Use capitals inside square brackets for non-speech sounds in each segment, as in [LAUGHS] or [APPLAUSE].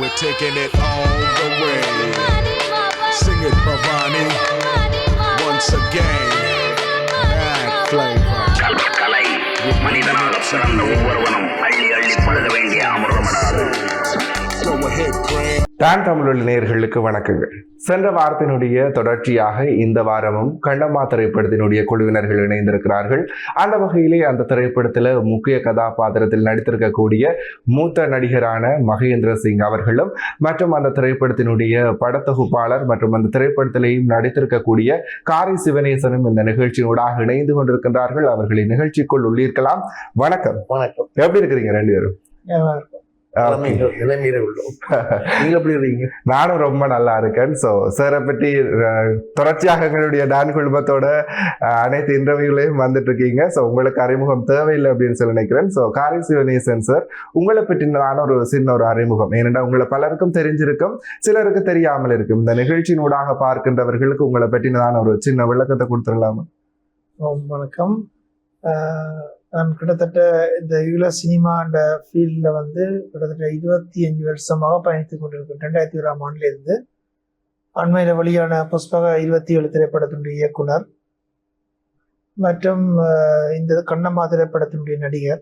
We're taking it all the way. Sing it, Bhavani. Once again, mad flavor. கலை மனிதனாக பிறந்த ஒவ்வொருவனும் அள்ளி அள்ளி பழுத வேண்டிய அமிர்தமடாது Go ahead, Grant. Don Tamil நேயர்களுக்கு வணக்கங்கள். சென்ற வாரத்தினுடைய தொடர்ச்சியாக இந்த வாரமும் கண்டம்மா திரைப்படத்தினுடைய குழுவினர்கள் இணைந்திருக்கிறார்கள். அந்த வகையிலே அந்த திரைப்படத்தில் முக்கிய கதாபாத்திரத்தில் நடித்திருக்கக்கூடிய மூத்த நடிகரான மகேந்திர சிங் அவர்களும் மற்றும் அந்த திரைப்படத்தினுடைய படத்தொகுப்பாளர் மற்றும் அந்த திரைப்படத்திலேயும் நடித்திருக்கக்கூடிய காரி சிவனேசனும் இந்த நிகழ்ச்சியினூடாக இணைந்து கொண்டிருக்கின்றார்கள். அவர்களை நிகழ்ச்சிக்குள் உள்ளீர்க்கலாம். வணக்கம். வணக்கம். எப்படி இருக்கிறீங்க ரெண்டு பேரும்? நானும் ரொம்ப நல்லா இருக்கேன். ஸோ சாரை பற்றி தொடர்ச்சியாக எங்களுடைய டான் குழுமத்தோட அஹ், அனைத்து இன்டர்வியூலையும் வந்துட்டு இருக்கீங்க ஸோ உங்களுக்கு அறிமுகம் தேவையில்லை அப்படின்னு சொல்லி நினைக்கிறேன். ஸோ காரி சிவனேசன் சார் உங்களை பற்றினதான ஒரு சின்ன ஒரு அறிமுகம். ஏனென்றால் உங்களை பலருக்கும் தெரிஞ்சிருக்கும் சிலருக்கு தெரியாமல் இருக்கும். இந்த நிகழ்ச்சியினூடாக பார்க்கின்றவர்களுக்கு உங்களை பற்றினதான ஒரு சின்ன விளக்கத்தை கொடுத்துடலாமா? வணக்கம். நான் கிட்டத்தட்ட இந்த ஈழ சினிமா அந்த ஃபீல்டில் வந்து கிட்டத்தட்ட இருபத்தி அஞ்சு வருஷமாக பயணித்துக் கொண்டிருக்கேன் ரெண்டாயிரத்தி ஓராம் ஆண்டிலிருந்து அண்மையில் வெளியான புஷ்பக இருபத்தி ஏழு திரைப்படத்தினுடைய இயக்குனர் மற்றும் இந்த கண்ணம்மா திரைப்படத்தினுடைய நடிகர்.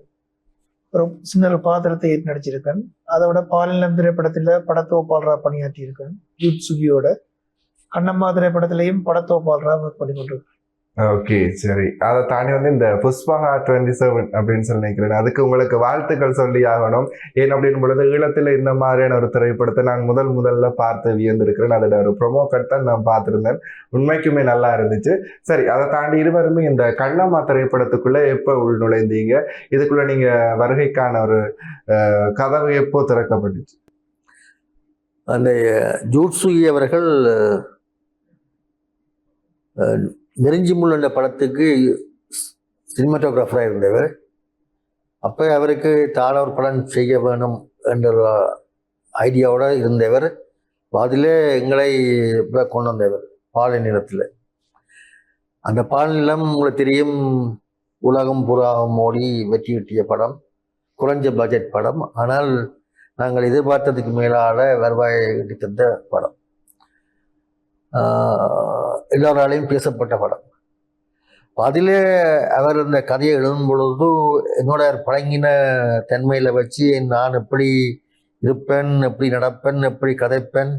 ஒரு சின்ன ஒரு பாத்திரத்தை ஏற்று நடிச்சிருக்கேன். அதோட பாலினம் திரைப்படத்தில் படத்தோப்பாளராக பணியாற்றியிருக்கேன். ஜூட் சுகியோட. கண்ணம்மா திரைப்படத்திலையும் படத்தோப்பாளராக ஒர்க் பண்ணி கொண்டிருக்கேன் ஓகே சரி. அதை தாண்டி வந்து இந்த புஷ்பகா டுவெண்ட்டி செவன் அப்படின்னு சொல்லி நினைக்கிறேன். அதுக்கு உங்களுக்கு வாழ்த்துக்கள் சொல்லி ஆகணும். ஏன் அப்படின்னு பொழுது ஈழத்தில் இந்த மாதிரியான ஒரு திரைப்படத்தை நான் முதல் முதல்ல பார்த்து வியந்திருக்கிறேன். அதோட ஒரு ப்ரொமோ கட் தான் நான் பார்த்துருந்தேன். உண்மைக்குமே நல்லா இருந்துச்சு. சரி அதை தாண்டி இருவருமே இந்த கண்ணம்மா திரைப்படத்துக்குள்ளே எப்போ உள் நுழைந்தீங்க இதுக்குள்ளே நீங்கள் வருகைக்கான ஒரு கதவு எப்போ திறக்கப்பட்டுச்சு? அந்த ஜூட்சுகி அவர்கள் நெருஞ்சி முள் என்ற படத்துக்கு சினிமாட்டோகிராஃபராக இருந்தவர். அப்போ அவருக்கு தாளவர் படம் செய்ய வேணும் என்ற ஐடியாவோடு இருந்தவர். அதிலே எங்களை கொண்டு வந்தவர் பாலை நிலத்தில். அந்த பால் நிலம் உங்களுக்கு தெரியும் உலகம் புறாகம் ஓடி வெற்றி வெட்டிய படம் குறைஞ்ச பட்ஜெட் படம். ஆனால் நாங்கள் எதிர்பார்த்ததுக்கு மேலாக வருவாய் ஈட்டி தந்த படம். எல்லோராலையும் பேசப்பட்ட படம். அதிலே அவர் இந்த கதையை எழுதும் பொழுது என்னோட பழங்கின தன்மையில் வச்சு நான் எப்படி இருப்பேன் எப்படி நடப்பேன் எப்படி கதைப்பேன்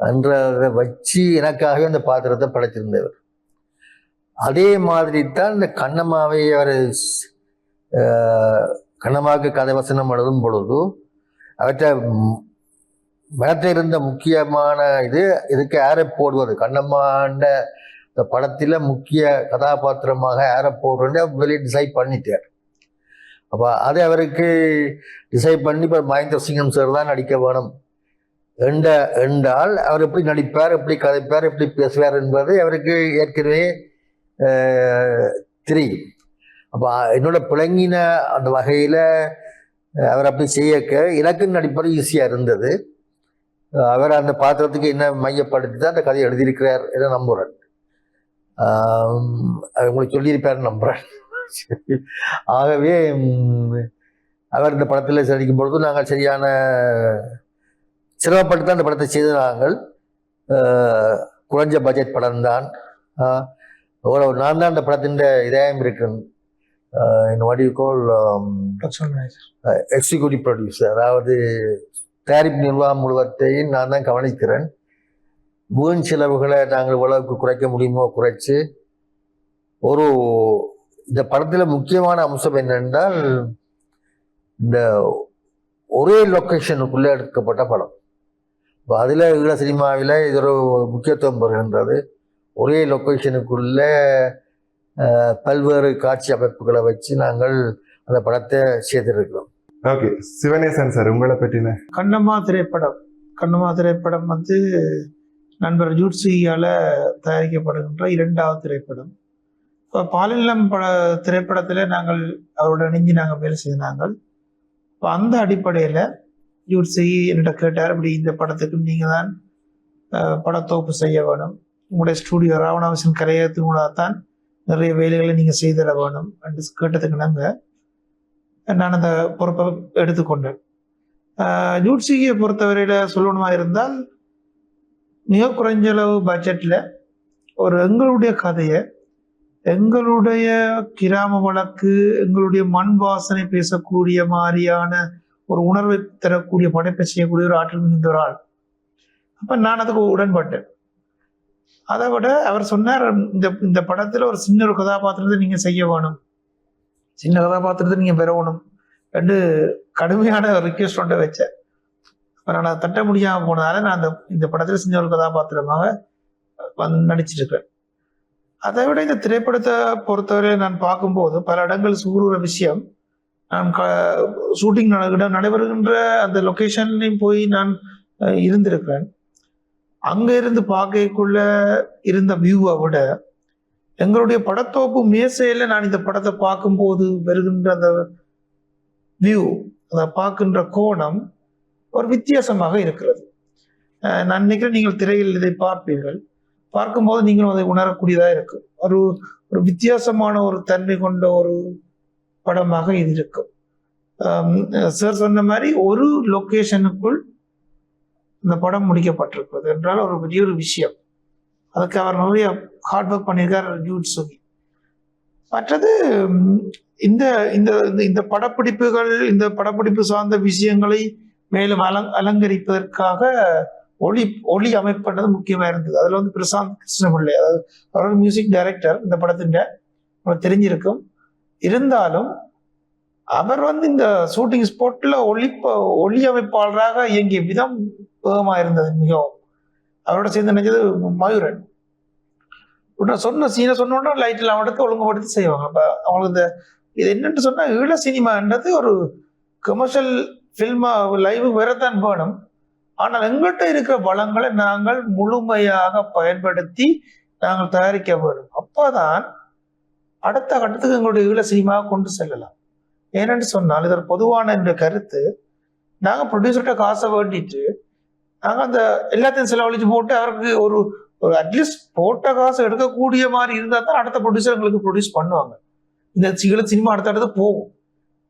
என்றதை வச்சு எனக்காகவே அந்த பாத்திரத்தை படைத்திருந்தவர். அதே மாதிரி தான் இந்த கண்ணம்மாவை அவர் கண்ணமாவுக்கு கதை வசனம் எழுதும் பொழுது அவற்றை மனத்தில் இருந்த முக்கியமான இது இதுக்கு ஏற போடுவது. கண்ணம்மாண்ட இந்த படத்தில் முக்கிய கதாபாத்திரமாக ஏற போடுறேன்னு அவர் வெளியே டிசைட் பண்ணிட்டார். அப்போ அதை அவருக்கு டிசைட் பண்ணி இப்போ மகேந்திர சிங்கம் சார் தான் நடிக்க வேணும். என்ற என்றால் அவர் எப்படி நடிப்பார் எப்படி கதைப்பார் எப்படி பேசுவார் என்பது அவருக்கு ஏற்கனவே தெரியும். அப்போ என்னோட பிளங்கின அந்த வகையில் அவர் அப்படி செய்யக்க எனக்கு நடிப்பது ஈஸியாக இருந்தது. அவர் அந்த பாத்திரத்துக்கு என்ன மையப்படுத்தி தான் அந்த கதையை எழுதியிருக்கிறார் என நம்புகிறேன் உங்களுக்கு சொல்லியிருப்பார் நம்புகிறேன் ஆகவே ம், அவர் இந்த படத்தில் நடிக்கும் பொழுது நாங்கள் சரியான சிரமப்பட்டு தான் அந்த படத்தை செய்து நாங்கள் குறைஞ்ச பட்ஜெட் படம் தான். ஒரு நான் தான் அந்த படத்தின் இதயம் you call um, Production manager. Executive producer அதாவது தயாரிப்பு நிர்வாகம் முழுவத்தையும் நான் தான் கவனிக்கிறேன். வீண் செலவுகளை நாங்கள் எவ்வளவுக்கு குறைக்க முடியுமோ குறைச்சி ஒரு இந்த படத்தில் முக்கியமான அம்சம் என்னென்றால் இந்த ஒரே லொக்கேஷனுக்குள்ளே எடுக்கப்பட்ட படம். இப்போ அதில் ஈழ சினிமாவில் இது ஒரு முக்கியத்துவம் பெறுகின்றது. ஒரே லொக்கேஷனுக்குள்ளே பல்வேறு காட்சி அமைப்புகளை வச்சு நாங்கள் அந்த படத்தை செய்திருக்கிறோம். ஓகே சிவனேசன் சார் உங்களை பற்றின? கண்ணம்மா திரைப்படம். கண்ணம்மா திரைப்படம் வந்து நண்பர் ஜூட்ஸியால் தயாரிக்கப்படுகின்ற இரண்டாவது திரைப்படம். இப்போ பாலினம் பட திரைப்படத்தில் நாங்கள் அவரோட இணைஞ்சு நாங்கள் வேலை செய்தாங்கள் இப்போ அந்த அடிப்படையில் ஜூட்சி என்கிட்ட கேட்டார் அப்படி இந்த படத்துக்கு நீங்கள் தான் படத்தோப்பு படத்தொகுப்பு செய்ய வேணும். உங்களுடைய ஸ்டூடியோ ராவணாவசன் கரையத்தின் மூலம் தான் நிறைய வேலைகளை நீங்கள் செய்திட வேணும். என்று கேட்டதுக்கு நாங்கள் நான் அந்த பொறுப்பை எடுத்துக்கொண்டேன். ஜூட்சியை பொறுத்தவரையில் சொல்லணுமா இருந்தால் மிக குறைஞ்ச அளவு ஒரு எங்களுடைய கதையை எங்களுடைய கிராம வழக்கு எங்களுடைய மண் வாசனை பேசக்கூடிய மாதிரியான ஒரு உணர்வை தரக்கூடிய படைப்பை செய்யக்கூடிய ஒரு ஆற்றல் மிகுந்த ஒரு ஆள். அப்போ நான் அதுக்கு உடன்பட்டேன். அதை விட அவர் சொன்னார் இந்த இந்த படத்தில் ஒரு சின்ன ஒரு கதாபாத்திரத்தை நீங்கள் செய்ய வேணும். சின்ன கதாபாத்திரத்தை நீங்கள் பெறவணும் ரெண்டு கடுமையான ரிக்வெஸ்ட் ஒன்றை வச்சேன். அப்புறம் நான் தட்ட முடியாமல் போனதால நான் அந்த இந்த படத்தில் செஞ்ச ஒரு கதாபாத்திரமாக வந்து நடிச்சிருக்கேன் அதை விட இந்த திரைப்படத்தை பொறுத்தவரை நான் பார்க்கும்போது பல இடங்கள் சூறுற விஷயம். நான் க ஷூட்டிங் நடைபெறுகின்ற அந்த லொக்கேஷன்லையும் போய் நான் இருந்திருக்கிறேன். அங்கே இருந்து பார்க்கக்குள்ள இருந்த வியூவை விட எங்களுடைய படத்தோப்பு மேசையில் நான் இந்த படத்தை பார்க்கும்போது வருகின்ற அந்த வியூ அதை பார்க்கின்ற கோணம் ஒரு வித்தியாசமாக இருக்கிறது. நான் நினைக்கிறேன் நீங்கள் திரையில் இதை பார்ப்பீர்கள். பார்க்கும்போது நீங்களும் அதை உணரக்கூடியதாக இருக்கும். ஒரு ஒரு வித்தியாசமான ஒரு தன்மை கொண்ட ஒரு படமாக இது இருக்கும். சார் சொன்ன மாதிரி ஒரு லொக்கேஷனுக்குள் இந்த படம் முடிக்கப்பட்டிருக்கிறது என்றால் ஒரு பெரிய ஒரு விஷயம். அதுக்கு அவர் நிறைய ஹார்ட் ஒர்க் பண்ணியிருக்கார் ஜூட் சுகி. மற்றது இந்த இந்த இந்த- இந்த படப்பிடிப்புகள் இந்த படப்பிடிப்பு சார்ந்த விஷயங்களை மேலும் அலங் அலங்கரிப்பதற்காக ஒளி ஒளி அமைப்புன்றது முக்கியமாக இருந்தது. அதில் வந்து பிரசாந்த் கிருஷ்ணபிள்ளை அதாவது அவர் மியூசிக் டைரக்டர் இந்த படத்தின் உங்களுக்கு தெரிஞ்சிருக்கும். இருந்தாலும் அவர் வந்து இந்த ஷூட்டிங் ஸ்பாட்ல ஒளி ஒளி அமைப்பாளராக இயங்கிய விதம் வேகமாக இருந்தது மிகவும். அவரோட சேர்ந்து நினைச்சது மயூரன். உடனே சொன்ன சீனை சொன்ன உடனே லைட் எல்லாம் எடுத்து ஒழுங்குபடுத்தி செய்வாங்க. அப்போ அவங்களுக்கு இந்த இது என்னென்னு சொன்னால் ஈழ சினிமான்றது ஒரு கமர்ஷியல் ஃபில்மா லைவ் வரத்தான் வேணும். ஆனால் எங்கள்கிட்ட இருக்கிற வளங்களை நாங்கள் முழுமையாக பயன்படுத்தி நாங்கள் தயாரிக்க வேண்டும் அப்போதான் அடுத்த கட்டத்துக்கு எங்களுடைய ஈழ சினிமாவை கொண்டு செல்லலாம். ஏனென்று சொன்னால் இதோட பொதுவான இந்த கருத்து நாங்கள் ப்ரொடியூசர்கிட்ட காசை வேண்டிட்டு நாங்கள் அந்த எல்லாத்தையும் செலவழிச்சு போட்டு அவருக்கு ஒரு அட்லீஸ்ட் போட்ட காசு எடுக்கக்கூடிய மாதிரி இருந்தால் தான் அடுத்த ப்ரொடியூசர் எங்களுக்கு ப்ரொடியூஸ் பண்ணுவாங்க. இந்த ஈழ சினிமா அடுத்த அடுத்து போகும்.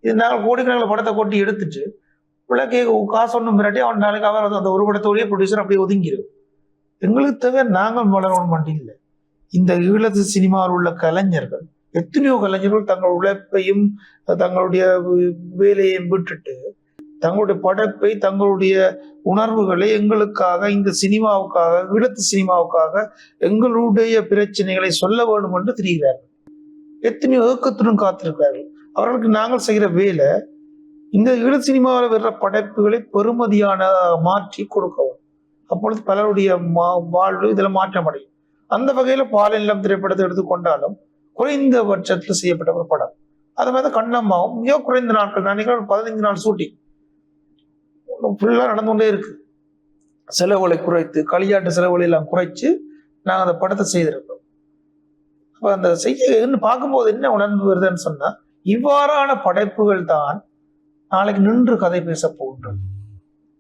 இது நாங்கள் கோடிக்கணக்கில் படத்தை கொட்டி எடுத்துட்டு பிள்ளைக்கு காசு ஒன்றும் மிராட்டி அவன் நாளைக்கு அவர் அந்த- ஒரு படத்தோடய ப்ரொடியூசர் அப்படியே ஒதுங்கிடும் எங்களுக்கு தேவை நாங்கள் வளரணும் மட்டும் இல்லை. இந்த ஈழத்து சினிமாவில் உள்ள கலைஞர்கள் எத்தனையோ கலைஞர்கள் தங்கள் உழைப்பையும் தங்களுடைய வேலையையும் விட்டுட்டு தங்களுடைய படைப்பை தங்களுடைய உணர்வுகளை எங்களுக்காக இந்த சினிமாவுக்காக ஈழத்து சினிமாவுக்காக எங்களுடைய பிரச்சனைகளை சொல்ல வேண்டும் என்று தெரிகிறார்கள். எத்தனையோ ஏக்கத்துடன் காத்திருக்கிறார்கள். அவர்களுக்கு நாங்கள் செய்கிற வேலை இந்த ஈழ சினிமாவில் வர்ற படைப்புகளை பெறுமதியான மாற்றி கொடுக்கவும். அப்பொழுது பலருடைய மா- வாழ்வு இதில் மாற்றம் அடையும் அந்த வகையில பாலினம் திரைப்படத்தை எடுத்துக்கொண்டாலும் குறைந்த பட்சத்தில் செய்யப்பட்ட ஒரு படம். அது மாதிரி கண்ணம்மாவும் மிக குறைந்த நாட்கள் நான் பதினைந்து நாள் ஷூட்டிங். ஃபுல்லாக நடந்து கொண்டே இருக்குது செலவுகளை குறைத்து களியாட்டு செலவுகளை எல்லாம் குறைச்சு நாங்கள் அந்த படத்தை செய்திருக்கோம் அப்போ அந்த செய்ய பார்க்கும்போது என்ன உணர்ந்து வருதுன்னு சொன்னால் இவ்வாறான படைப்புகள் தான் நாளைக்கு நின்று கதை பேச போகின்றது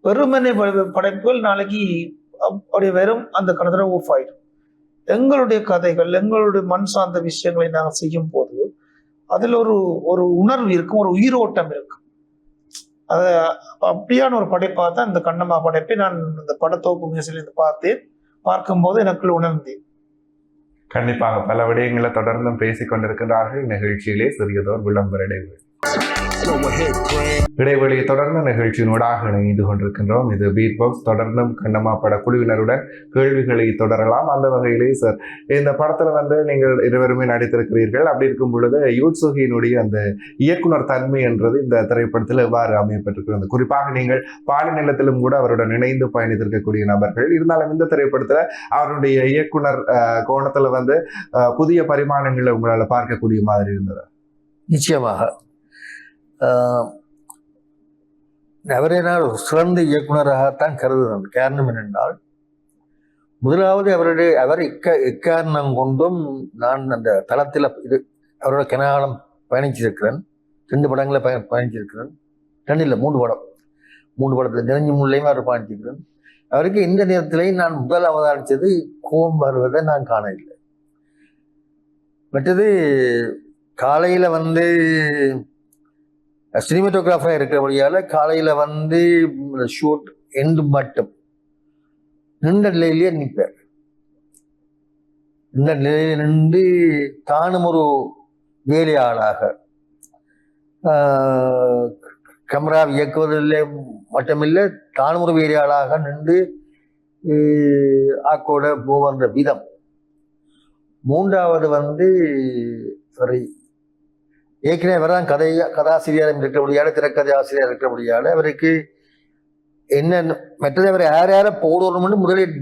வெறுமனை படை- படைப்புகள் நாளைக்கு அப்- வெறும் அந்த கடத்தில் ஓஃப் ஆயிடும். எங்களுடைய கதைகள் எங்களுடைய மண் சார்ந்த விஷயங்களை நாங்கள் செய்யும் போது அதில் ஒரு ஒரு உணர்வு இருக்கும் ஒரு உயிரோட்டம் இருக்கும். அது அப்படியான ஒரு படைப்பாக தான் இந்த கண்ணம்மா படைப்பை நான் இந்த படத்தோப்பு மேசிலிருந்து பார்த்தேன். பார்க்கும்போது எனக்குள் உணர்ந்தேன். கண்டிப்பாக பல விடயங்களை தொடர்ந்தும் பேசிக் கொண்டிருக்கிறார்கள் நிகழ்ச்சியிலே சிறியதோர் விளம்பர இடைவெளி. இடைவெளியை தொடர்ந்து நிகழ்ச்சியினூடாக இணைந்து கொண்டிருக்கின்றோம். இது பீட் பாக்ஸ் தொடர்ந்தும் கண்ணம்மா பட குழுவினருடன் கேள்விகளை தொடரலாம். அந்த வகையிலே சார் இந்த படத்தில் வந்து நீங்கள் இருவருமே நடித்திருக்கிறீர்கள். அப்படி இருக்கும் பொழுது யூட்சுகியினுடைய அந்த இயக்குனர் தன்மை என்றது இந்த திரைப்படத்தில் எவ்வாறு அமையப்பட்டிருக்கிறது குறிப்பாக நீங்கள் பாடி நிலத்திலும் கூட அவருடன் இணைந்து பயணித்திருக்கக்கூடிய நபர்கள். இருந்தாலும் இந்த திரைப்படத்தில் அவருடைய இயக்குனர் கோணத்தில் வந்து புதிய பரிமாணங்களை உங்களால் பார்க்கக்கூடிய மாதிரி இருந்தது? நிச்சயமாக. அவரை நான் சிறந்த இயக்குனராகத்தான் கருதுகிறேன் காரணம் என்னென்றால் முதலாவது அவருடைய அவர் இக்க இக்காரணம் கொண்டும் நான் அந்த தளத்தில் இது அவரோட கனகாலம் பயணிச்சிருக்கிறேன். ரெண்டு படங்களை பய பயணிச்சிருக்கிறேன். ரெண்டு இல்லை மூணு படம். மூணு படத்தில் நிறைஞ்சு முள்ளையும் அவர் பயணிச்சிருக்கிறேன். அவருக்கு இந்த நேரத்திலேயும் நான் முதல் அவதானித்தது கோபம் வருவதை நான் காணவில்லை. மற்றது காலையில் வந்து சினிமேட்டோகிராஃபராக இருக்கிறபடியால் காலையில் வந்து ஷூட் எண்டு மட்டும். நின்ற நிலையிலேயே நிற்பார் நின்ற நிலையில் நின்று தானும் ஒரு வேலையாளாக கேமரா இயக்குவதில் மட்டுமில்லை தானும் ஒரு வேலையாளாக நின்று ஆக்கோட போகின்ற விதம். மூன்றாவது வந்து சரி ஏற்கனவே அவர் தான் கதை கதாசிரியர் இருக்கிறபடியால் திரைக்கதை ஆசிரியர் இருக்கிறபடியால் அவருக்கு என்ன மற்றது அவர் யார் யாரை போடணும்னு முதலில்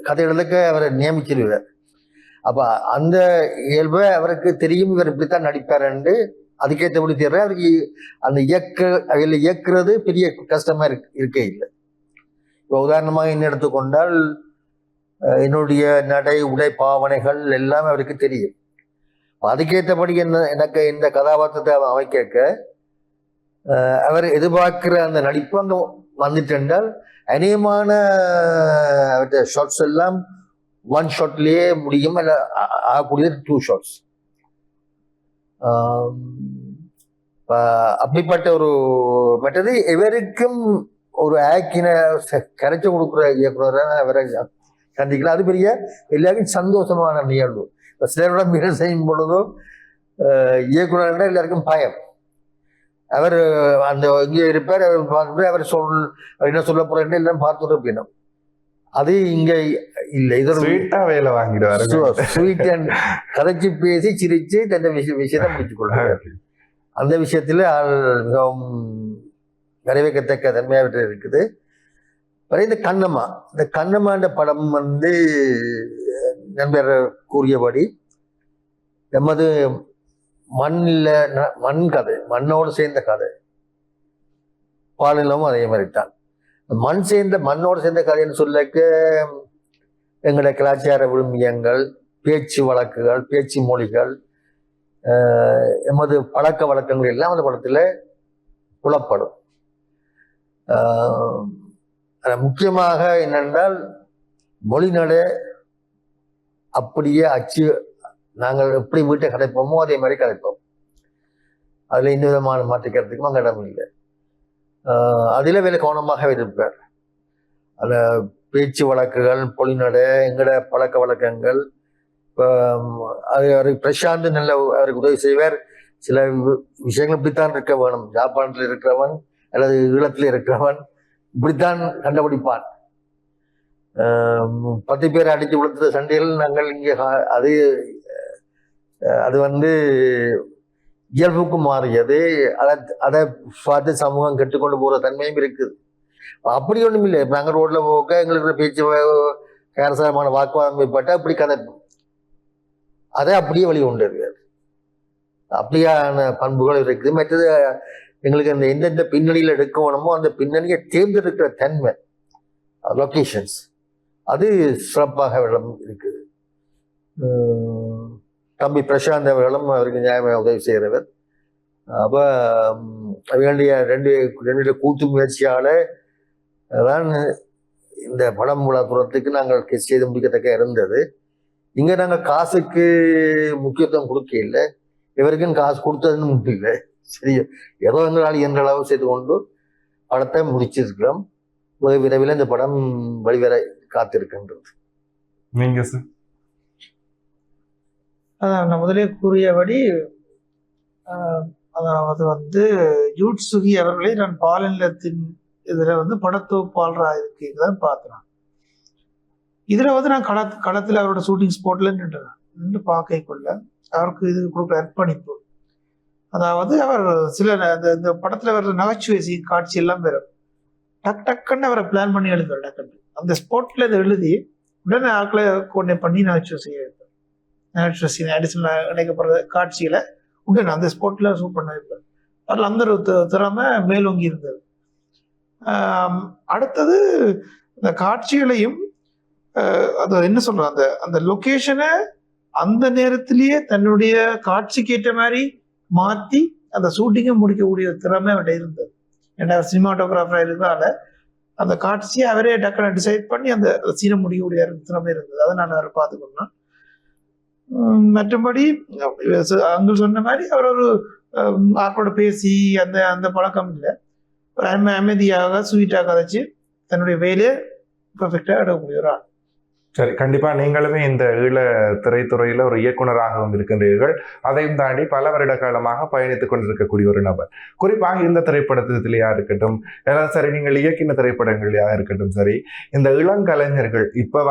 கதை எழுதுக்க அவரை நியமிச்சிருவார் அப்போ அந்த இயல்பை அவருக்கு தெரியும் இவர் இப்படித்தான் நடிப்பாருன்னு அதுக்கேற்றபடி தெரியல அவருக்கு அந்த இயக்க அதில் இயக்குறது பெரிய கஷ்டமாக இருக் இருக்கே இல்லை. இப்போ உதாரணமாக என்ன எடுத்துக்கொண்டால் என்னுடைய நடை உடை பாவனைகள் எல்லாமே அவருக்கு தெரியும். அதுக்கேற்றபடி என்ன எனக்கு இந்த கதாபாத்திரத்தை அவன் அமைக்க அவர் எதிர்பார்க்கிற அந்த நடிப்பு அங்கே வந்துட்டென்றால் அநேகமான ஷார்ட்ஸ் எல்லாம் ஒன் ஷாட்லேயே முடியும் இல்லை ஆகக்கூடியது டூ ஷார்ட்ஸ் அப்படிப்பட்ட ஒரு மற்றது இவருக்கும் ஒரு ஆக்கின கரைச்சி கொடுக்குற இயக்குனராக அவரை சந்திக்கலாம். அது பெரிய எல்லாருக்கும் சந்தோஷமான நிகழ்வு. இப்போ சிலரோட மீற செய்யும் பொழுதோ இயக்குனர் எல்லாருக்கும் பயம். அவர் அந்த இங்கே இருப்பார் அவர் பார்த்துட்டு அவர் சொல் என்ன சொல்ல போறேன்னு எல்லாம் பார்த்துட்டு இருப்பினோம் அது இங்க இல்லை. இது ஒரு ஸ்வீட்டா வேலை வாங்கிடுவாரு. ஸ்வீட் அண்ட் கதைச்சு பேசி சிரிச்சு தன் விஷய விஷயத்தை முடித்துக் கொள்வார். [LAUGHS] அந்த விஷயத்துல ஆள் மிகவும் வரவேற்கத்தக்க தன்மையாக இருக்குது. அப்புறம் இந்த கண்ணம்மா. இந்த கண்ணம்மான்ற படம் வந்து நண்பர் கூறியபடி எமது மண்ணில் மண் கதை மண்ணோடு சேர்ந்த கதை. பாலினமும் அதே மாதிரி தான் மண் சேர்ந்த மண்ணோடு சேர்ந்த கதைன்னு சொல்லக்க எங்களுடைய கலாச்சார விழுமியங்கள் பேச்சு வழக்குகள் பேச்சு மொழிகள் எமது பழக்க வழக்கங்கள் எல்லாம் அந்த படத்தில் புலப்படும். முக்கியமாக என்னென்றால் மொழிநடை அப்படியே அச்சு நாங்கள் எப்படி வீட்டை கிடைப்போமோ அதே மாதிரி கிடைப்போம் அதில் எந்த விதமான மாற்றிக்கிறதுக்கும் அங்கே இடம் இல்லை. அதில் வேலை கவனமாக இருப்பார். அதில் பேச்சு வழக்குகள் பொழிநடை எங்களோட பழக்க வழக்கங்கள் அது அவர் பிரசாந்த் நல்ல அவருக்கு உதவி செய்வார். சில வி- விஷயங்கள் இப்படித்தான் இருக்க வேணும். ஜாப்பானில் இருக்கிறவன் அல்லது ஈழத்தில் இருக்கிறவன் இப்படித்தான் கண்டுபிடிப்பான். பத்து பேர் அடித்து விழுத்த சண்டைகள் நாங்கள் இங்கே அது அது வந்து இயல்புக்கு மாறியது. அதை அதை பார்த்து சமூகம் கெட்டுக்கொண்டு போகிற தன்மையும் இருக்குது. அப்படி ஒன்றும் இல்லை. இப்போ நாங்கள் ரோட்டில் போக எங்களுக்கு பேச்சு வ- வாக்குவாதம் ஏற்பட்டு அப்படி கதை. அதை அப்படியே வழி கொண்டு இருக்காது அப்படியான பண்புகள் இருக்குது. மற்றது எங்களுக்கு அந்த எந்தெந்த பின்னணியில் எடுக்கணுமோ அந்த பின்னணியை தேர்ந்தெடுக்கிற தன்மை லொக்கேஷன்ஸ் அது சிறப்பாக அவரிடம் இருக்குது. தம்பி பிரசாந்த் அவர்களும் அவருக்கு நியாயமாக உதவி செய்கிறவர். அப்போ வேண்டிய ரெண்டு ரெண்டு கூட்டு முயற்சியால் தான் இந்த படம் மூலத்துறத்துக்கு நாங்கள் செய்து முடிக்கத்தக்க இருந்தது. இங்கே நாங்கள் காசுக்கு முக்கியத்துவம் கொடுக்க இல்லை இவருக்கும் காசு கொடுத்ததுன்னு முடியல சரி ஏதோ எங்களால் இயன்ற அளவு செய்து கொண்டு படத்தை முடிச்சிருக்கிறோம். விரைவில் இந்த படம் வெளிவர காத்திருக்கின்றது. நீங்க சார் அதான் நான் முதலே கூறியபடி அதாவது வந்து ஜூட் சுகி அவர்களை நான் பாலினத்தின் இதுல வந்து படத்தொகுப்பாளராக இருக்கீங்கதான் பார்த்தேன். இதுல வந்து நான் கள களத்துல அவரோட ஷூட்டிங் ஸ்பாட்ல நின்றுறேன் நின்று பார்க்கக்குள்ள அவருக்கு இது கொடுக்குற அர்ப்பணிப்பு. அதாவது அவர் சில இந்த இந்த படத்துல வர்ற நகைச்சுவை காட்சி எல்லாம் வரும். டக் டக்குன்னு அவரை பிளான் பண்ணி எழுதுவார் டக்குன்னு அந்த ஸ்பாட்டில் இதை எழுதி உடனே ஆட்களை கோஆர்டினேட் பண்ணி நான் செய்ய வைப்பார் சீன் அடிஷனல் இணைக்கப்படுற காட்சியில் உடனே அந்த ஸ்பாட்டில் ஷூட் பண்ணிருப்பேன் அதில் அந்த ஒரு திறமை மேலோங்கி இருந்தது. அடுத்தது இந்த காட்சிகளையும் அது என்ன சொல்றது? அந்த அந்த லொகேஷனை அந்த நேரத்திலேயே தன்னுடைய காட்சிக்கு ஏற்ற மாதிரி மாற்றி அந்த ஷூட்டிங்கை முடிக்கக்கூடிய திறமை அவர்கிட்ட இருந்தது. ஏன்னா சினிமாட்டோகிராஃபராக இருந்ததால அந்த காட்சியை அவரே டக்குன்னு டிசைட் பண்ணி அந்த சீனை முடியக்கூடிய திறமை இருந்தது. அதை நான் அவரை பார்த்துக்கணும் மற்றபடி அங்கு சொன்ன மாதிரி அவர் ஒரு ஆக்களோட பேசி அந்த அந்த பழக்கம் இல்லை. ஒரு அமை அமைதியாக ஸ்வீட்டாக கதைச்சு தன்னுடைய வேலையை பர்ஃபெக்டாக எடுக்கக்கூடிய ஒரு ஆள். சரி கண்டிப்பாக நீங்களுமே இந்த ஈழ திரைத்துறையில் ஒரு இயக்குனராகவும் இருக்கின்றீர்கள். அதையும் தாண்டி பல வருட காலமாக பயணித்துக் கொண்டிருக்கக்கூடிய ஒரு நபர். குறிப்பாக இந்த திரைப்படத்திலேயா இருக்கட்டும் ஏதாவது சரி நீங்கள் இயக்கின திரைப்படங்களையா இருக்கட்டும் சரி இந்த இளங்கலைஞர்கள் இப்போ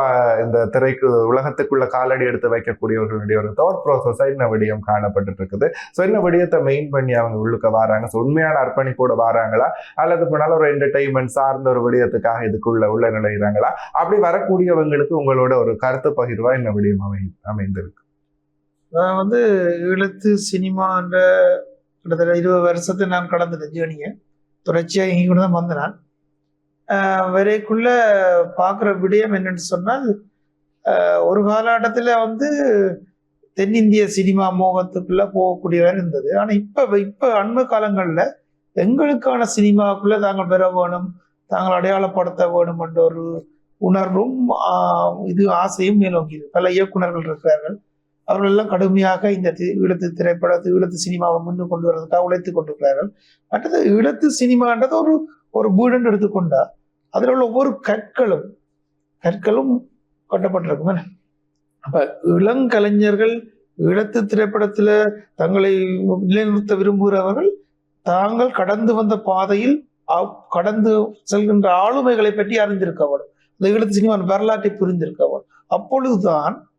இந்த திரைக்கு உலகத்துக்குள்ள காலடி எடுத்து வைக்கக்கூடியவர்களுடைய ஒரு தாட் ப்ராசஸ் என்ன விடயம் காணப்பட்டு இருக்குது ஸோ என்ன விடயத்தை மெயின் பண்ணி அவங்க உள்ளுக்க வராங்க. ஸோ உண்மையான அர்ப்பணிப்போட வராங்களா? அல்லது போனாலும் ஒரு என்டர்டைன்மெண்ட் சார்ந்த ஒரு விடயத்துக்காக இதுக்குள்ள உள்ள நிலையிறாங்களா அப்படி வரக்கூடியவங்களுக்கு உங்கள் உங்களோட ஒரு கருத்து பகிர்வா என்ன விடயம் அமை அமைந்திருக்கு. நான் வந்து ஈழத்து சினிமான்ற கிட்டத்தட்ட இருபது வருஷத்தை நான் கடந்துட்டேன் ஜேர்னியை. தொடர்ச்சியாக இங்கே கூட தான் வந்தேன். நான் வரைக்குள்ள பார்க்குற விடயம் என்னன்னு சொன்னால் ஒரு காலகட்டத்தில் வந்து தென்னிந்திய சினிமா மோகத்துக்குள்ளே போகக்கூடியதாக இருந்தது. ஆனால் இப்போ இப்போ அண்மை காலங்களில் எங்களுக்கான சினிமாவுக்குள்ளே தாங்கள் பெற வேணும் தாங்கள் அடையாளப்படுத்த வேணும் என்ற ஒரு உணர்வும் ஆஹ் இது ஆசையும் மேலோங்கியது பல இயக்குனர்கள் இருக்கிறார்கள். அவர்கள் எல்லாம் கடுமையாக இந்த ஈழத்து திரைப்படத்து ஈழத்து சினிமாவை முன்னு கொண்டு வர்றதுக்காக உழைத்து கொண்டிருக்கிறார்கள். மற்றது ஈழத்து சினிமான்றது ஒரு ஒரு வீடுன்னு எடுத்துக்கொண்டா அதில் உள்ள ஒவ்வொரு கற்களும் கற்களும் கொட்டப்பட்டிருக்கும். என்ன? அப்ப இளங்கலைஞர்கள் ஈழத்து திரைப்படத்துல தங்களை நிலைநிறுத்த விரும்புகிறவர்கள் தாங்கள் கடந்து வந்த பாதையில் கடந்து செல்கின்ற ஆளுமைகளை பற்றி அறிந்திருக்க வேண்டும். இந்த ஈழத்து சினிமாவின் வரலாற்றை புரிந்திருக்க அப்பொழுதுதான்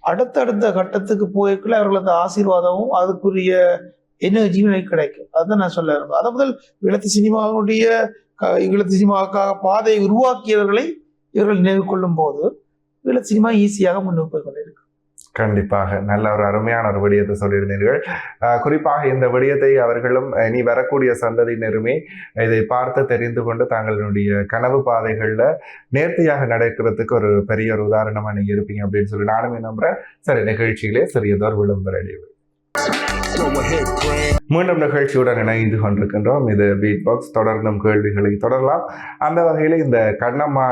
அடுத்தடுத்த கட்டத்துக்கு போய்க்குள்ள அவர்களது ஆசீர்வாதமும் அதுக்குரிய எனர்ஜியும் கிடைக்கும். அதுதான் நான் சொல்ல விரும்புறேன். அதை முதல் ஈழத்து சினிமாவினுடைய க- ஈழத்து சினிமாவுக்காக பாதையை உருவாக்கியவர்களை இவர்கள் நினைவு கொள்ளும் போது ஈழத்து சினிமா ஈஸியாக முன்னுக்கு போய் கொண்டிருக்கு. கண்டிப்பாக. நல்ல ஒரு அருமையான ஒரு விடயத்தை சொல்லியிருந்தீர்கள். குறிப்பாக இந்த விடயத்தை அவர்களும் இனி வரக்கூடிய சந்ததியினருமே இதை பார்த்து தெரிந்து கொண்டு தங்களுடைய கனவு பாதைகளில் நேர்த்தியாக நடக்கிறதுக்கு ஒரு பெரிய ஒரு உதாரணமாக நீங்கள் இருப்பீங்க அப்படின்னு சொல்லி நானுமே நம்புகிறேன் சரி நிகழ்ச்சியிலே சிறியதோர் விளம்பர அடைவு மீண்டும் நிகழ்ச்சியுடன் இணைந்து கொண்டிருக்கின்றோம். இது பீட் பாக்ஸ் தொடர்ந்தும் கேள்விகளை தொடரலாம். அந்த வகையில் இந்த கண்ணம்மா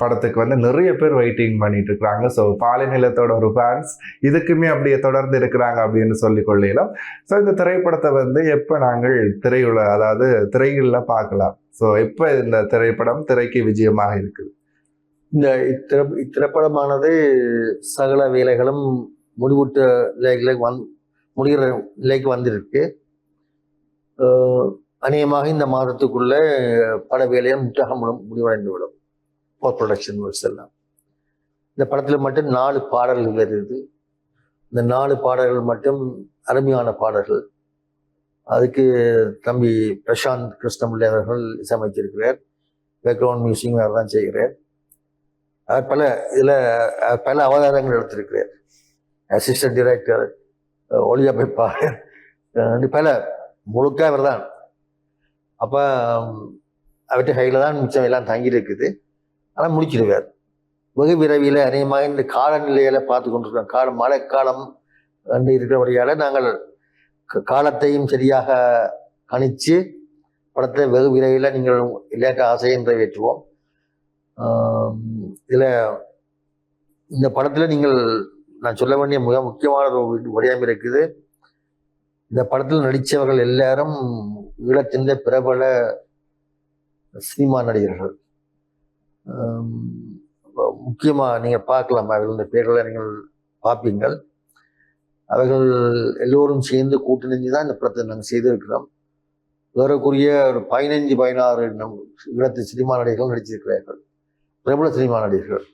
படத்துக்கு வந்து நிறைய பேர் வெயிட்டிங் பண்ணிட்டு இருக்கிறாங்க ஸோ பாலைநிலத்தோட ஒரு ஃபேன்ஸ் இதுக்குமே அப்படியே தொடர்ந்து இருக்கிறாங்க அப்படின்னு சொல்லி கொள்ளையிலும். ஸோ இந்த திரைப்படத்தை வந்து எப்போ நாங்கள் திரையுல அதாவது திரைகளில் பார்க்கலாம். ஸோ எப்போ இந்த திரைப்படம் திரைக்கு விஜயமாக இருக்குது? இந்த இத்திர இத்திரைப்படமானது சகல வேலைகளும் முடிவுற்ற நிலைகளை வந் முடிகிற நிலைக்கு வந்திருக்கு. அநேகமாக இந்த மாதத்துக்குள்ள பட வேலையை முற்றாக முடிவடைந்துவிடும். முடிவடைந்து விடும் போஸ்ட் ப்ரொடக்ஷன் ஒர்க்ஸ் எல்லாம். இந்த படத்தில் மட்டும் நாலு பாடல்கள் வருது. இந்த நாலு பாடல்கள் மட்டும் அருமையான பாடல்கள். அதுக்கு தம்பி பிரசாந்த் கிருஷ்ணமுல்லை அவர்கள் இசையமைச்சிருக்கிறார். பேக்ரவுண்ட் மியூசிக்கும் அவர் தான் செய்கிறார். அவர் பல இதில் பல அவதாரங்கள் எடுத்திருக்கிறார். அசிஸ்டன்ட் டிரெக்டர் ஒளியமைப்பாளர் பல முழுக்க அவர் தான். அப்போ அவற்றை கையில் தான் மிச்சம் எல்லாம் தங்கி இருக்குது ஆனால் முடிச்சிடுவார் வெகு விரைவில் அநேகமாக இந்த காலநிலையில பார்த்து கொண்டிருக்கிறோம். காலம் மழைக்காலம் வந்து இருக்கிறபடியால் நாங்கள் க- காலத்தையும் சரியாக கணித்து படத்தை வெகு விரைவில் நீங்கள் இல்லாட்ட ஆசையை நிறைவேற்றுவோம். இதில் இந்த படத்தில் நீங்கள் நான் சொல்ல வேண்டிய மிக முக்கியமான ஒரு விடயம் இருக்குது. இந்த படத்தில் நடித்தவர்கள் எல்லாரும் ஈழத்தின் பிரபல சினிமா நடிகர்கள். முக்கியமாக நீங்கள் பார்க்கலாம் அவர்களுடைய பேர்களை நீங்கள் பார்ப்பீங்கள். அவர்கள் எல்லோரும் சேர்ந்து கூட்டணிஞ்சு தான் இந்த படத்தை நாங்கள் செய்திருக்கிறோம். ஏறக்குரிய ஒரு பதினைஞ்சு பதினாறு நம் இடத்து சினிமா நடிகர்கள் நடிச்சிருக்கிறார்கள். பிரபல சினிமா நடிகர்கள்.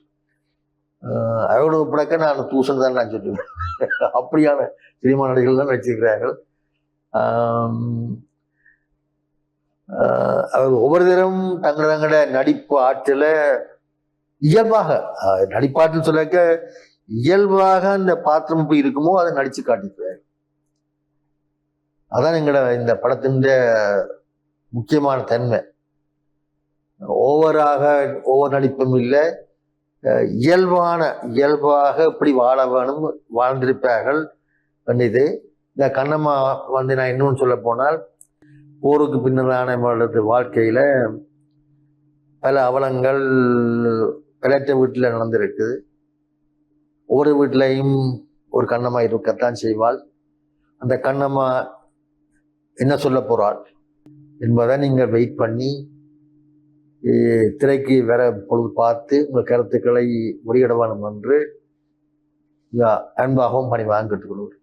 அவர்களோட அவரோட படக்க நான் தூசன் தான் நான் சொல்லுவேன். அப்படியான சினிமா நடிகர்கள் தான் நடிச்சிருக்கிறார்கள். அவர் ஒவ்வொரு தரம் தங்கள தங்களோட நடிப்பு ஆற்றல இயல்பாக நடிப்பாற்றல் சொல்லக்க இயல்பாக அந்த பாத்திரம் எப்படி இருக்குமோ அதை நடிச்சு காட்டிக்கிறார் அதான் எங்களோட இந்த படத்தின் முக்கியமான தன்மை. ஓவராக ஓவர் நடிப்பும் இல்லை இயல்பான இயல்பாக இப்படி வாழ வேணும் வாழ்ந்திருப்பார்கள் இது இந்த கண்ணம்மா வந்து நான் இன்னொன்று சொல்ல போனால் போருக்கு பின்னரான இவர்களது வாழ்க்கையில் பல அவலங்கள் விளையாட்டு வீட்டில் நடந்திருக்குது. ஒவ்வொரு வீட்டிலையும் ஒரு கண்ணம்மா இருக்கத்தான் செய்வாள். அந்த கண்ணம்மா என்ன சொல்ல போகிறாள் என்பதை நீங்கள் வெயிட் பண்ணி திரைக்கு வர பொழுது பார்த்து உங்கள் கருத்துக்களை வெளியிட வேண்டும் என்று அன்பாகவும் அன்பாகவும் பணிவாக கேட்டுக்கொள்கிறேன்.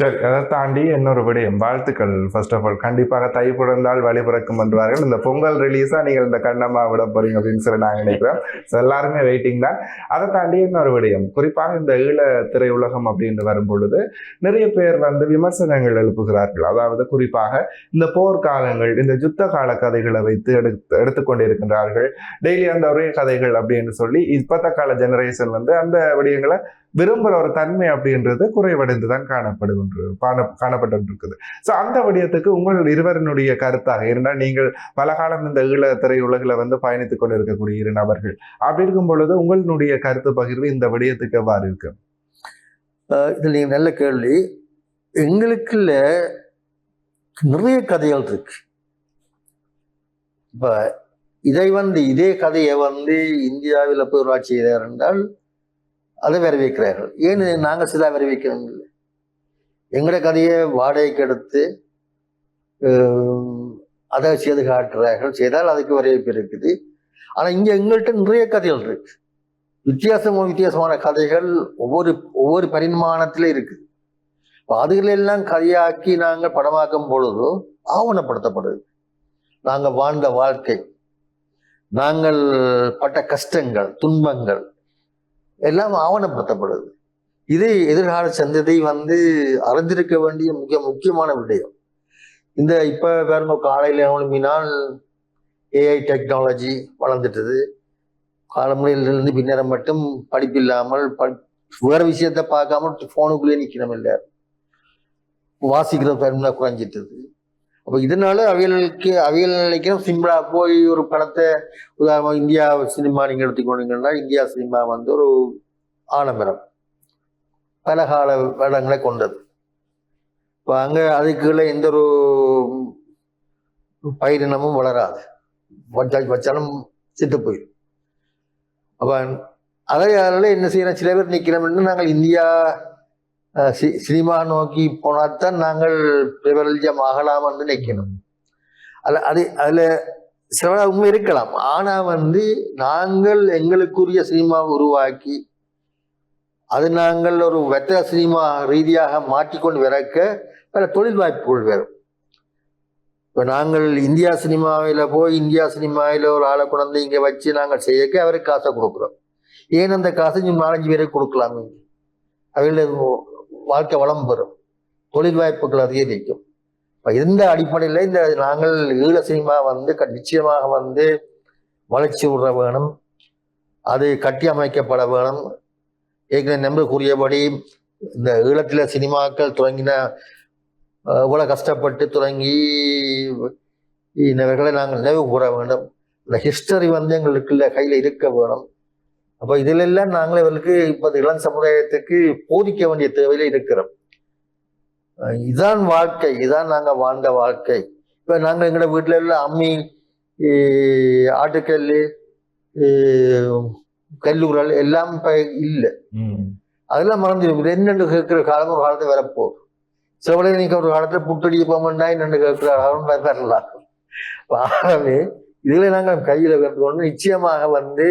சரி அதை தாண்டி இன்னொரு விடயம். வாழ்த்துக்கள் ஃபர்ஸ்ட் ஆஃப் ஆல் கண்டிப்பாக தை பிறந்தால் வழி பிறக்கும் என்றார்கள். இந்த பொங்கல் ரிலீஸாக நீங்கள் இந்த கண்ணம்மா விட போறீங்க அப்படின்னு சொல்லி நாங்கள் நினைக்கிறோம். ஸோ எல்லாருமே வெயிட்டிங் தான். அதை தாண்டி இன்னொரு விடயம். குறிப்பாக இந்த ஈழ திரையுலகம் அப்படின்னு வரும்பொழுது நிறைய பேர் வந்து விமர்சனங்கள் எழுப்புகிறார்கள். அதாவது குறிப்பாக இந்த போர்க்காலங்கள் இந்த யுத்த கால கதைகளை வைத்து எடுத்து எடுத்துக்கொண்டிருக்கின்றார்கள் டெய்லி அந்த ஒரே கதைகள் அப்படின்னு சொல்லி இப்பத்த கால ஜெனரேஷன் வந்து அந்த விடயங்களை விரும்புகிற ஒரு தன்மை அப்படின்றது குறைவடைந்து தான் காணப்படுகின்ற காண காணப்பட்டு இருக்குது ஸோ அந்த விடயத்துக்கு உங்கள் இருவரினுடைய கருத்தாக இருந்தால் நீங்கள் பல காலம் இந்த ஈழ திரையுலகில் வந்து பயணித்துக் கொண்டு இருக்கக்கூடிய இரு நபர்கள். அப்படி இருக்கும் பொழுது உங்களுடைய கருத்து பகிர்வு இந்த விடயத்துக்கு எவ்வாறு இருக்கு? இது நீங்கள் நல்ல கேள்வி. எங்களுக்குள்ள நிறைய கதைகள் இருக்கு. இப்போ இதை வந்து இதே கதையை வந்து இந்தியாவில் போய் ஒரு செய்தார் என்றால் அதை விரைவிக்கிறார்கள். ஏன் நாங்கள் சிலா விரைவிக்கிறோம் இல்லை எங்களோட கதையை வாடகைக்கு எடுத்து அதை செய்து காட்டுறார்கள் செய்தால் அதுக்கு வரவேற்பு இருக்குது. ஆனால் இங்கே எங்கள்கிட்ட நிறைய கதைகள் இருக்கு. வித்தியாசமான வித்தியாசமான கதைகள் ஒவ்வொரு ஒவ்வொரு பரிமாணத்தில் இருக்குது. இப்போ அதுகளெல்லாம் கதையாக்கி நாங்கள் படமாக்கும் பொழுது ஆவணப்படுத்தப்படுது. நாங்கள் வாழ்ந்த வாழ்க்கை நாங்கள் பட்ட கஷ்டங்கள் துன்பங்கள் எல்லாம் ஆவணப்படுத்தப்படுது. இது எதிர்கால சந்ததி வந்து அறிந்திருக்க வேண்டிய மிக முக்கியமான விடயம். இந்த இப்போ வேற காலையில் எழுப்பினால் ஏஐ டெக்னாலஜி வளர்ந்துட்டது. காலமுறையிலிருந்து பின்னரம் மட்டும் படிப்பு இல்லாமல் படி வேற விஷயத்த பார்க்காம ஃபோனுக்குள்ளேயே நிற்கணும் இல்லை. வாசிக்கிற தன்மை குறைஞ்சிட்டது. அப்போ இதனால அவைகளுக்கு அவியல் நினைக்கிறோம் சிம்பிளா போய் ஒரு படத்தை உதாரணமாக இந்தியா சினிமா நீங்கள் எடுத்துக்கொண்டீங்கன்னா இந்தியா சினிமா வந்து ஒரு ஆலமரம் பல கால வருடங்களை கொண்டது. இப்போ அங்கே அதுக்குள்ள எந்த ஒரு பயிரினமும் வளராது. வச்சா வச்சாலும் சித்து போயிடும். அப்போ அதே அதையால என்ன செய்யணும் சில பேர் நிற்கிறோம்னு நாங்கள் இந்தியா சினிமா நோக்கி போனால்தான் நாங்கள் பிரபலஜம் ஆகலாம் என்று நிற்கணும் அல்ல அது அதுல சில உண்மை இருக்கலாம். ஆனா வந்து நாங்கள் எங்களுக்குரிய சினிமாவை உருவாக்கி அது நாங்கள் ஒரு வெற்ற சினிமா ரீதியாக மாற்றிக்கொண்டு விறக்க பல தொழில் வாய்ப்புகள் வரும். இப்போ நாங்கள் இந்தியா சினிமாவில் போய் இந்தியா சினிமாவில் ஒரு ஆளை கொண்டு இங்கே வச்சு நாங்கள் செய்யக்க அவருக்கு காசை கொடுக்குறோம். ஏன் அந்த காசை நாலஞ்சு பேருக்கு கொடுக்கலாமே? அவர்கள் வாழ்க்கை வளம் பெறும். தொழில் வாய்ப்புகள் அதிகரிக்கும் இப்போ இந்த அடிப்படையில் இந்த நாங்கள் ஈழ சினிமா வந்து க- நிச்சயமாக வந்து வளர்ச்சி விட வேணும். அது கட்டி அமைக்கப்பட வேணும். ஏற்கனவே நம்ப கூறியபடி இந்த ஈழத்தில் சினிமாக்கள் தொடங்கின அஹ், இவ்வளவு கஷ்டப்பட்டு தொடங்கி இவர்களை நாங்கள் நினைவு கூற வேண்டும். இந்த ஹிஸ்டரி வந்து எங்களுக்குள்ள கையில் இருக்க வேணும். அப்போ இதிலெல்லாம் நாங்கள் இவர்களுக்கு இப்போ இளம் சமுதாயத்துக்கு போதிக்க வேண்டிய தேவையில இருக்கிறோம். இதான் வாழ்க்கை இதான் நாங்கள் வாழ்ந்த வாழ்க்கை. இப்போ நாங்கள் எங்களோட வீட்டில் எல்லாம் அம்மி ஆட்டுக்கல் கல்லூரல் எல்லாம் இப்போ இல்லை. அதெல்லாம் மறந்துடும் என்னென்று கேட்குற காலம் ஒரு காலத்தில் வரப்போகுது. சிவலை நீக்க ஒரு காலத்தில் புட்டடி போமண்டா என்னென்று கேட்குற காலம் வரலாம். ஆகவே இதில் நாங்கள் கையில் கொண்டு நிச்சயமாக வந்து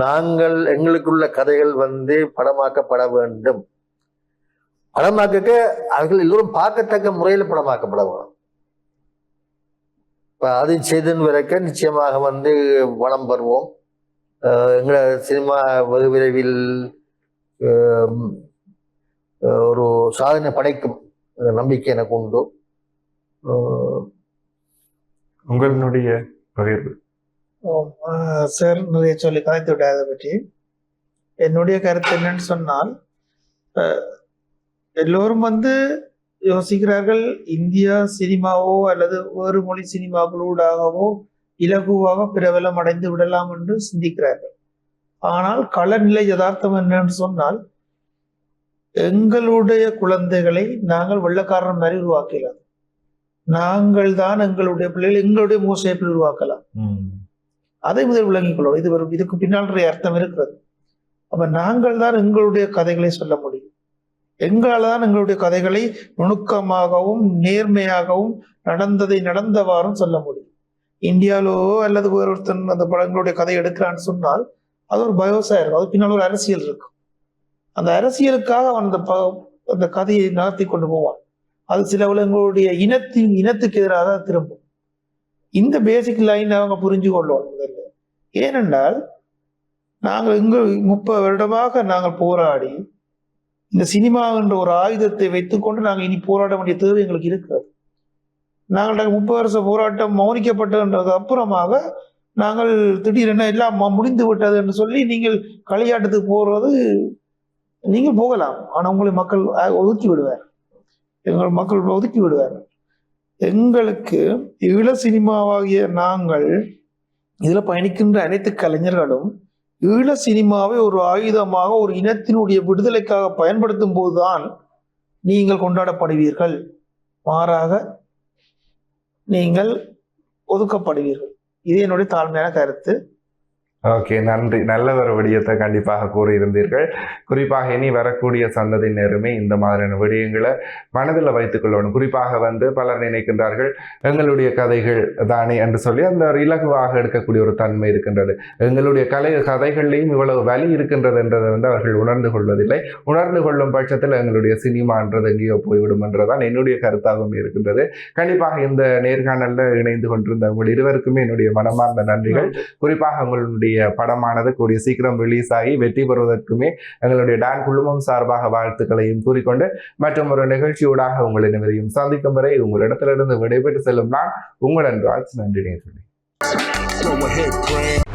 நாங்கள் எங்களுக்குள்ள கதைகள் வந்து படமாக்கப்பட வேண்டும். படமாக்க அவர்கள் எல்லோரும் பார்க்கத்தக்க முறையில் படமாக்கப்பட வேணும் இப்போ அது செய்தன் வரைக்க நிச்சயமாக வந்து வளம் பெறுவோம். எங்களை சினிமா வெகு விரைவில் ஒரு சாதனை படைக்கும் நம்பிக்கை எனக்கு உண்டு. உங்களுடைய பகிர்வு. சார் நிறைய சொல்லி கலைத்து விட்டார் அதை பற்றி. என்னுடைய கருத்து என்னன்னு சொன்னால் எல்லோரும் வந்து யோசிக்கிறார்கள் இந்தியா சினிமாவோ அல்லது வேறு மொழி சினிமாக்களூடாகவோ இலகுவாக பிரபலம் அடைந்து விடலாம் என்று சிந்திக்கிறார்கள். ஆனால் களநிலை யதார்த்தம் என்னன்னு சொன்னால் எங்களுடைய குழந்தைகளை நாங்கள் வெள்ளக்காரன் மாதிரி உருவாக்கலாம். நாங்கள் தான் எங்களுடைய பிள்ளைகள் எங்களுடைய மூசைப்பில் உருவாக்கலாம் அதை முதல் விளங்கிக் கொள்வோம். இது ஒரு இதுக்கு பின்னால் அர்த்தம் இருக்கிறது. அப்ப நாங்கள் தான் எங்களுடைய கதைகளை சொல்ல முடியும். எங்களால் தான் எங்களுடைய கதைகளை நுணுக்கமாகவும் நேர்மையாகவும் நடந்ததை நடந்தவாறும் சொல்ல முடியும். இந்தியாவிலோ அல்லது ஒருத்தன் அந்த படங்களுடைய கதை எடுக்கிறான்னு சொன்னால் அது ஒரு பயோசா இருக்கும். அது பின்னால் ஒரு அரசியல் இருக்கும். அந்த அரசியலுக்காக அவன் அந்த அந்த கதையை நகர்த்தி கொண்டு போவான். அது சில எங்களுடைய இனத்தின் இனத்துக்கு எதிராக திரும்பும். இந்த பேசிக் லைன் அவங்க புரிஞ்சு கொள்ளுவோம் முதல்ல ஏனென்றால் நாங்கள் இங்கு முப்பது வருடமாக நாங்கள் போராடி இந்த சினிமா என்ற ஒரு ஆயுதத்தை வைத்துக்கொண்டு நாங்கள் இனி போராட வேண்டிய தேவை எங்களுக்கு இருக்கிறது. நாங்கள் முப்பது வருஷ போராட்டம் மௌனிக்கப்பட்டதுன்றது அப்புறமாக நாங்கள் திடீரென எல்லாம் முடிந்து விட்டது என்று சொல்லி நீங்கள் களியாட்டத்துக்கு போறது நீங்கள் போகலாம். ஆனால் உங்களை மக்கள் ஒதுக்கி விடுவார். எங்கள் மக்கள் ஒதுக்கி விடுவார். எங்களுக்கு ஈழ சினிமாவாகிய நாங்கள் இதில் பயணிக்கின்ற அனைத்து கலைஞர்களும் ஈழ சினிமாவை ஒரு ஆயுதமாக ஒரு இனத்தினுடைய விடுதலைக்காக பயன்படுத்தும் போதுதான் நீங்கள் கொண்டாடப்படுவீர்கள். மாறாக நீங்கள் ஒதுக்கப்படுவீர்கள். இது என்னுடைய தாழ்மையான கருத்து. ஓகே நன்றி. நல்ல ஒரு விடயத்தை கண்டிப்பாக கூறியிருந்தீர்கள். குறிப்பாக இனி வரக்கூடிய சந்ததியினருமே இந்த மாதிரியான விடயங்களை மனதில் வைத்துக் கொள்ளணும். குறிப்பாக வந்து பலர் நினைக்கின்றார்கள் எங்களுடைய கதைகள் தானே என்று சொல்லி அந்த ஒரு இலகுவாக எடுக்கக்கூடிய ஒரு தன்மை இருக்கின்றது. எங்களுடைய கலை கதைகள்லையும் இவ்வளவு வலி இருக்கின்றது என்றதை வந்து அவர்கள் உணர்ந்து கொள்வதில்லை உணர்ந்து கொள்ளும் பட்சத்தில் எங்களுடைய சினிமான்றது எங்கேயோ போய்விடும் என்றுதான் என்னுடைய கருத்தாகவும் இருக்கின்றது. கண்டிப்பாக இந்த நேர்காணல்ல இணைந்து கொண்டிருந்த உங்கள் இருவருக்குமே என்னுடைய மனமார்ந்த நன்றிகள். குறிப்பாக உங்களுடைய படமானது கூடிய சீக்கிரம் ரிலீஸ் ஆகி வெற்றி பெறுவதற்குமே எங்களுடைய டான் குழுமம் சார்பாக வாழ்த்துக்களையும் கூறிக்கொண்டு மற்றும் ஒரு நிகழ்ச்சியூடாக உங்கள் அனைவரையும் சந்திக்கும் வரை உங்களிடத்திலிருந்து விடைபெற்று செல்லும் நான் உங்களுடன் ராஜ் நன்றி நேர்களை Go ahead, Grant.